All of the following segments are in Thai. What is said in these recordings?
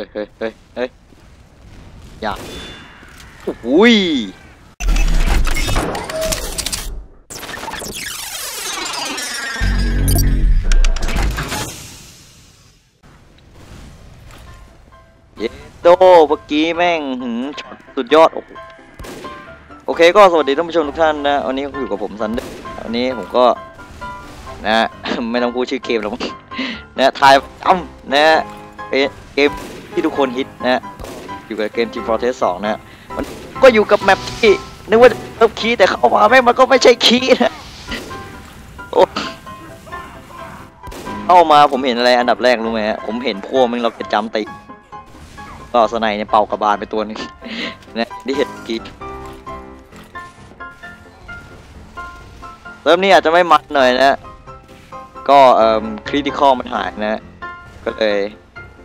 ฮ้ยเฮ้ยเฮ้ยเฮ้ยอย่าอุ้ยเยโดเมื่อกี้แม่งหืมช็อตสุดยอด โอ้โหโอเคก็สวัสดีท่านผู้ชมทุกท่านนะ วันนี้ก็อยู่กับผมซันเดอร์วันนี้ผมก็นะ ไม่ต้องพูดชื่อเกมแล้วมั้งนะทายอ้ำนะเป็นเกม ที่ทุกคนฮิตนะอยู่กับเกม Team Fortress 2 นะมันก็อยู่กับแมปที่นึกว่าเติมคีย์แต่เข้ามาแม่งมันก็ไม่ใช่คีย์นะโอ้เข้ามาผมเห็นอะไรอันดับแรกรู้ไหมฮะผมเห็นพวกมึงเราจะจำติก็สไนเนี่ยเป่ากระบาลไปตัวนึงนะที่เห็นกีเริ่มนี้อาจจะไม่มันหน่อยนะ ก็เอ่อคริติคอลมันหายนะ ก็เลย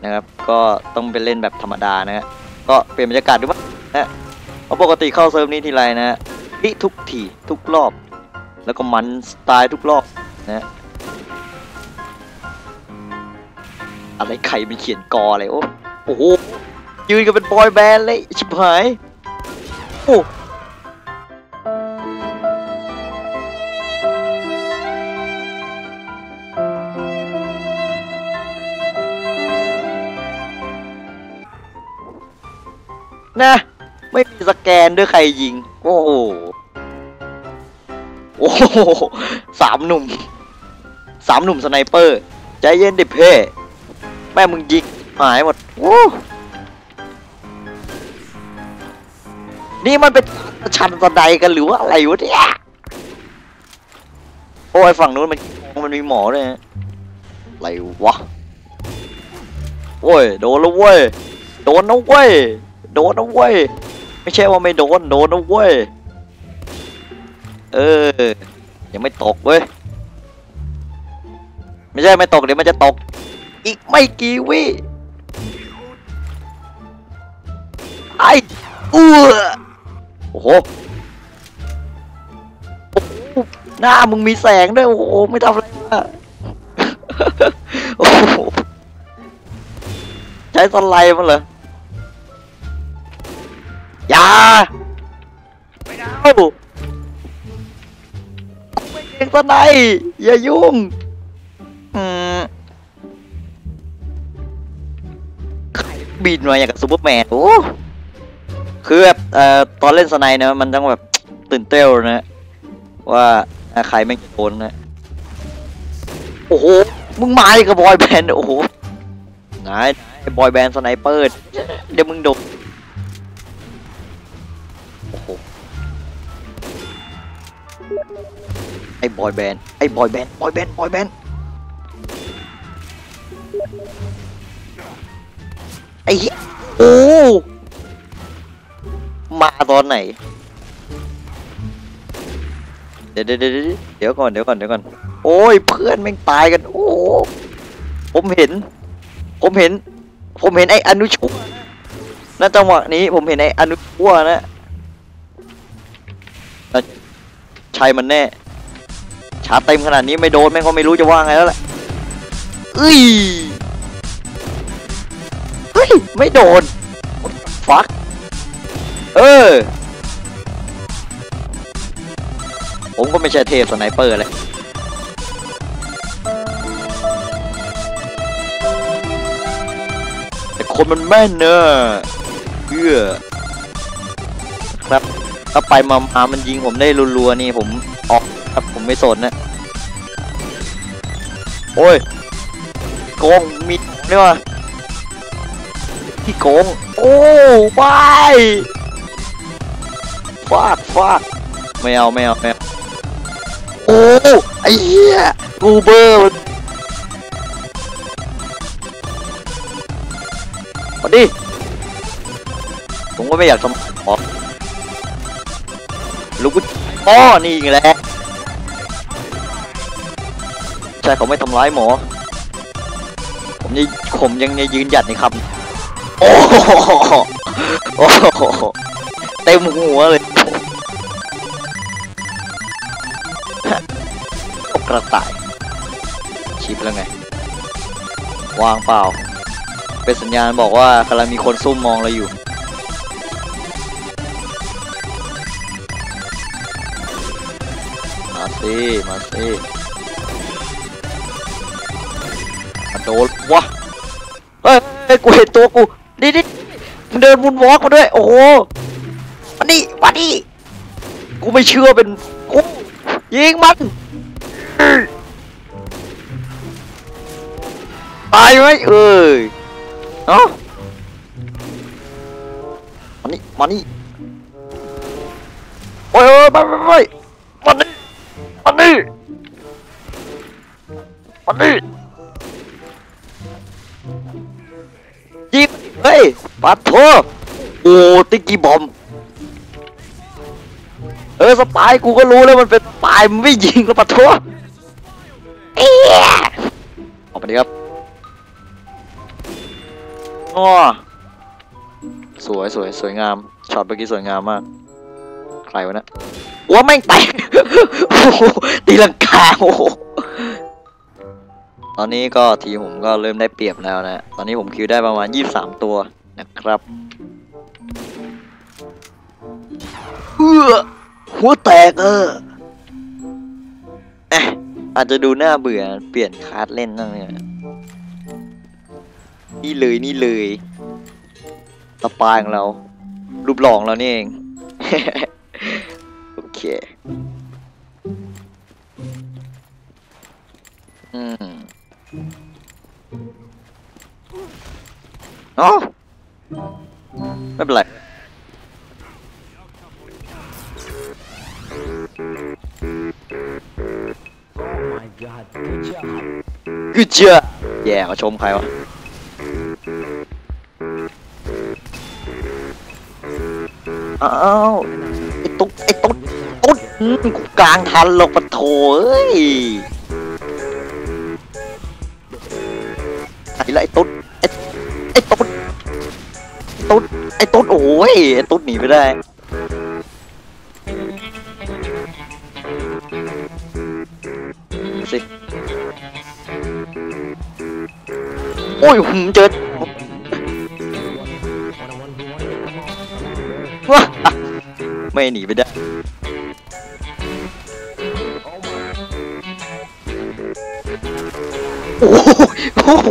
นะครับ ก็ต้องไปเล่นแบบธรรมดานะฮะก็เปลี่ยนบรรยากาศดูบ้างนะเพราะปกติเข้าเซิร์ฟนี้ทีไรนะฮะพิทุกทีทุกรอบ แล้วก็มันสไตล์ทุกรอบนะอะไรใครมันเขียนกออะไรโอ้โอ้โหยืนกันเป็นบอยแบนด์เลยชิบหายโอ้ นะ ไม่มีสแกนด้วยใครยิง โอ้โห โอ้โหสามหนุ่ม สามหนุ่มสไนเปอร์ ใจเย็นดิเพ่แม่มึงยิงหายหมดโอ้นี่มันเป็นชันสไนกันหรือว่าอะไรวะเนี่ยโอ้ยฝั่งนู้นมันมันมีหมอด้วยฮะอะไรวะโอ้ยโดนแล้วเว้ยโดนนะเว้ย โดนนะเว้ย ไม่ใช่ว่าไม่โดน โดนนะเว้ย เออ ยังไม่ตกเว้ย ไม่ใช่ไม่ตกเดี๋ยวมันจะตก อีกไม่กี่วิ ไอ้อ้วโอ้โหโอ้โหหน้ามึงมีแสงด้วย โอ้โห ไม่ทำอะไรมาโอ้โห ใช้สไลด์มันเหรอ อย่าไม่เอาไม่เก่งสไนด์อย่ายุ่งอืมใครบินมาอย่างกับซูเปอร์แมนโอ้คือแบบเอ่อตอนเล่นสไนด์นะมันต้องแบบตื่นเต้นนะ ว่าใครไม่โดนนะโอ้โหมึงมาอีกกับบอยแบนด์โอ้โหไหนบอยแบนด์สไนเปอร์เดี๋ยวมึงโดน อ้โหไอ้บอยแบนด์ไอ้บอยแบนด์บอยแบนด์บอยแบนด์ไอ้เหี้ยโอ้มาตอนไหน เดี๋ยวเดี๋ยวเดี๋ยวก่อนเดี๋ยวก่อนเดี๋ยวก่อนโอ้ยเพื่อนแม่งตายกัน โอ้ผมเห็น ผมเห็น ผมเห็นไอ้อนุชั่นะจังหวะนี้ผมเห็นไอ้อนุชั่วนะ ใช่มันแน่ ชาร์จเต็มขนาดนี้ไม่โดนแม่งก็ไม่รู้จะว่าไงแล้วแหละเอ้ยเฮ้ย ไม่โดน ฟัก เออ ผมก็ไม่ใช่เทพสไนเปอร์เลยแต่คนมันแม่นเนอะเพื่อครับ ถ้าไปมามามันยิงผมได้รัวๆนี่ผมออกครับผมไม่สนนะโอ้ยโกงมีนี่วะที่โกง โอ้ไปฟาดฟาดไม่เอาไม่เอาไม่เอาโอ้ไอ้เหี้ยกูเบอร์มันมาดิผมก็ไม่อยากทำหม ลูกอ๋อนี่ไงแหละใช่เขาไม่ทำร้ายหมอ ผมยังผมยังยืนหยัดในคำโอ้โหโอ้โหเต็มหัวเลยกกระต่าย ชิปแล้วไง วางเปล่า เป็นสัญญาณบอกว่ากำลังมีคนซุ่มมองเราอยู่ สิมาสิโดนวะเฮ้ยกูเห็นตัวกูดิดิมันเดินมุนวอล์กมาด้วยโอ้โหมาดิมาดิกูไม่เชื่อเป็นกูยิงมันตายไหมเอ้ยเอ้ามานี่มานี่โอ้ยโอ้ยไปไปไป มานี่มานี่ยิงเฮ้ยปัดโถโอ้ติ๊กกี้บอม เออสปายกูก็รู้แล้วมันเป็นสปายมันไม่ยิงแล้วปะทัวเอ๊ะออกไปดิครับอ้อสวยสวยสวยงามช็อตเมื่อกี้สวยงามมาก ใครวะเนะ ว่าแม่งแตกโอ้โหตีลังกาโอ้โหตอนนี้ก็ทีผมก็เริ่มได้เปรียบแล้วนะ ตอนนี้ผมคิวได้ประมาณ 23 ตัวนะครับเฮ้อหัวแตกเอออะอาจจะดูน่าเบื่อเปลี่ยนคาร์ดเล่นนั่นเนี่ยนี่เลยนี่เลยสปายของเรา รูปหล่อของเรานี่เอง โอเคอืมอ๋อไม่เป็นไร Oh my god, อแย่มาชมใครวะอ้าวไอ้ตุ๊กไอ้ตุ๊ดกูกลางทันหรอกปะโถเอ้ยไอ้ละไอ้ตุ๊ดไอ้ไอ้ตุ๊ดตุ๊ดไอ้ตุ๊ดโอ้ยไอ้ตุ๊ดหนีไปได้สิโอ้ยหืมเจอว้าไม่หนีไปได้ โอ้โหโอ้โห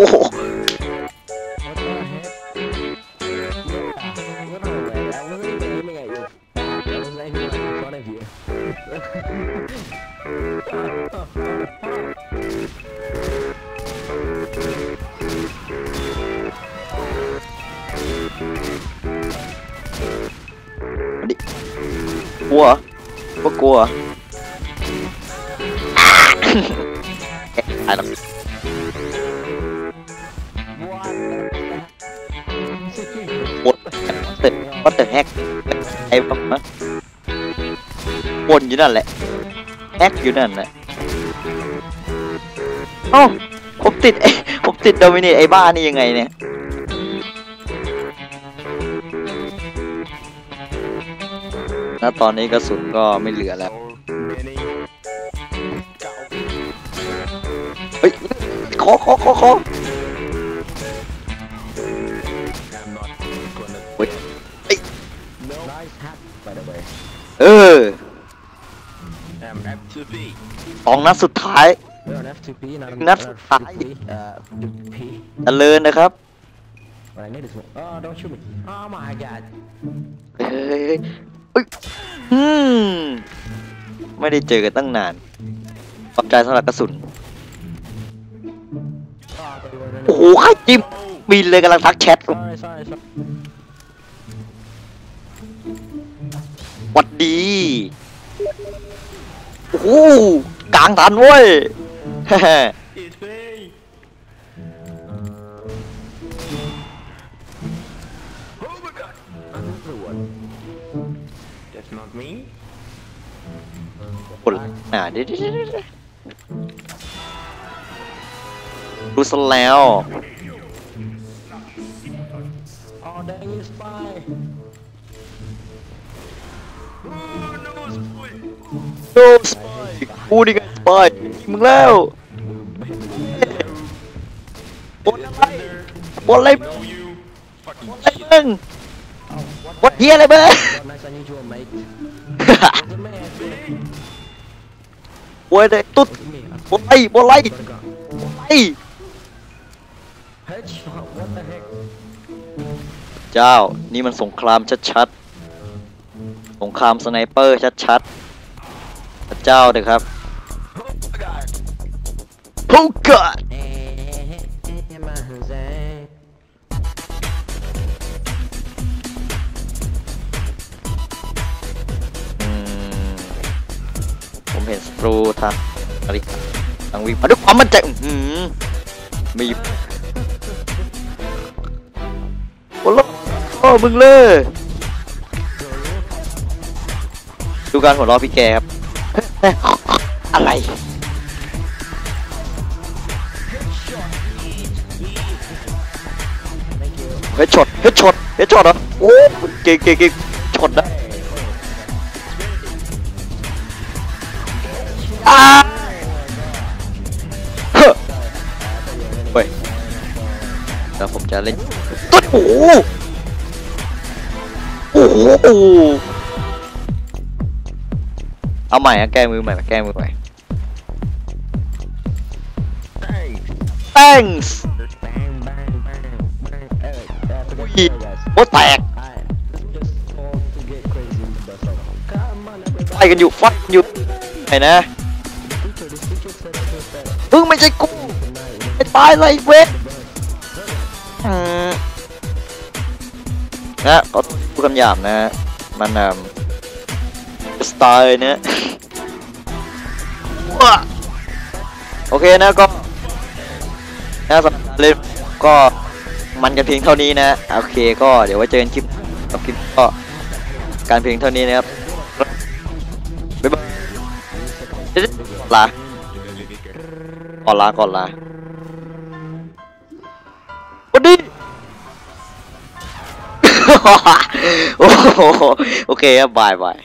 ก กวัดตึกแฮกไอ้บ้าฮะวนอยู่นั่นแหละแฮกอยู่นั่นแหละเอ้าผมติดไอ้ผมติดโดมินีไอ้บ้านี่ยังไงเนี่ยณตอนนี้กระสุนก็ไม่เหลือแล้วเฮ้ยขอขอขอขอ เออ I'm F2B. สองนัดสุดท้าย We're on F2P, not on That's not fine. F2P. Uh, F2P. เจริญนะครับ What I need is one. Oh, don't shoot me. Oh my god. เฮ้ยเฮ้ยเฮ้ยเฮ้ยอืมไม่ได้เจอกันตั้งนานขอบใจสำหรับกระสุน Oh, I thought you were in โอ้โหใครจิ้มบินเลยกำลังทักแชท Sorry, sorry, sorry. วัดดี โอ้โหกลางทันเว้ย It's me. Oh my god. Another one. That's not me. คนอ่าเดี๋ยวเดี๋ยวเดี๋ยวเดี๋ยวรู้ซะแล้ว Oh, dang you, spy. โอ้สปายพูดีกันสปายมึงแล้วบอลอะไรบอลอะไรบนอะไรมึงบอลเฮียอะไรมึงโว้ยเด็ตุ๊ดบอลไรบอลไรบนไรเจ้านี่มันสงครามชัดๆ งครามสไนเปอร์ชัดๆพระเจ้าเด็กครับโอ้กอดผมเห็นสตรูทางอะไรทางวิ่งมาด้วยความมั่นใจมีโอ้โหโอ้มึงเลย ดูการหัวเราะพี่แกครับ อะไร เฮดช็อต เฮดช็อต เฮดช็อตเหรอ โอ้เก่งเก่งเก่งช็อตนะอ้าเฮ้อเฮ้ยแล้วผมจะเล่นตุ๊ดโอ้โหโอ้โห เอาใหม่อะแก้มือใหม่มาแก้มือใหม่ thanks Bang, bang, bang, bang. Hey, uh, forget to Ui. say, guys. โอ้แตก Alright, let's just all to get crazy in the bus stop. Come on, ไฟ everybody. กันอยู่ไฟกันอยู่ไหนนะ Teacher, this teacher said to us that เพิ่งไม่ใช่กู tonight, you know, ไอ้ตายเลยเว้ยอืมนะก็พูดคำหยาบนะ มันอ่าสไตล์นะ เคนะก็นะสำหรับเล่นก็มันกันเพียงเท่านี้นะโอเคก็เดี๋ยวไว้เจอกันคลิปกับคลิปก็การเพียงเท่านี้นะครับบ๊ายบายลาก่อนลาก่อนลาวันนี้โอ้โหโอเคครับบายบาย